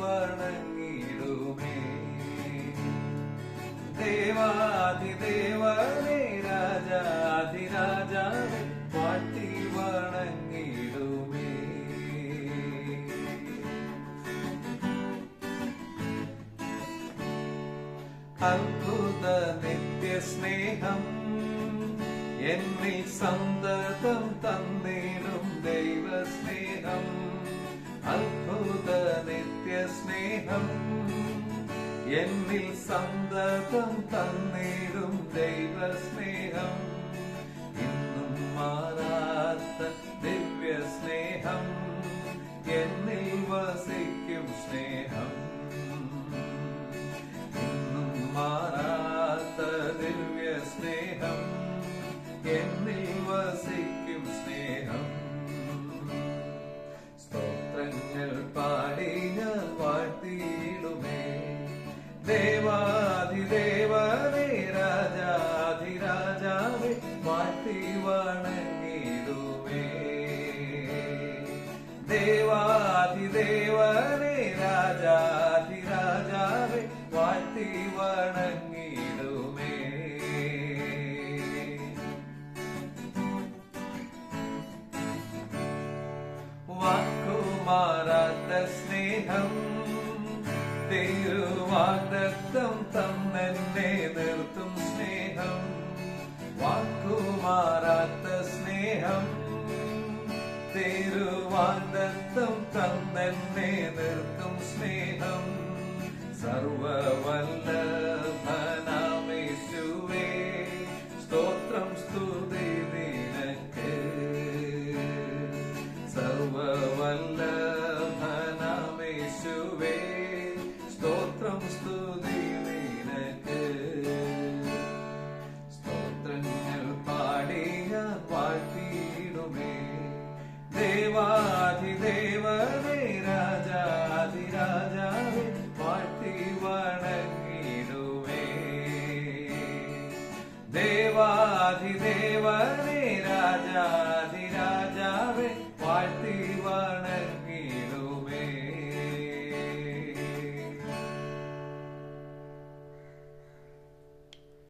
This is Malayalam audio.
വണങ്ങിടുമേ. ദേവാതിദേവനേ രാജാതിരാജാവേ പാട്ടി വണങ്ങിടുമേ. അത്ഭുത നിത്യസ്നേഹം എന്നിൽ സന്തതം തന്നിടും ദൈവസ്നേഹം. നിത്യസ്നേഹം എന്നിൽ സന്തതം തന്നിടും ദൈവസ്നേഹം. ഇന്നും മാറാത്ത ദിവ്യസ്നേഹം എന്നിൽ വസിക്കും സ്നേഹം. ഇന്നും മാറാത്ത ദിവ്യ സ്നേഹം എന്നിൽ വസിക്കും ദേവാധിദേവനേ രാജാധിരാജാവേ വാഴ്ത്തി വണങ്ങിടുമേ. വാക്കുമാറാത്ത സ്നേഹം തിരുവാഗ്ദത്തം തന്നെന്നെ നിർത്തും സ്നേഹം. വാക്കുമാറാത്ത സ്നേഹം തിരുവാഗ്ദത്തം തന്നെന്നെ നിർത്തും സ്നേഹം. സർവവല്ലഭനാമേശുവേ अधिदेव रे राजा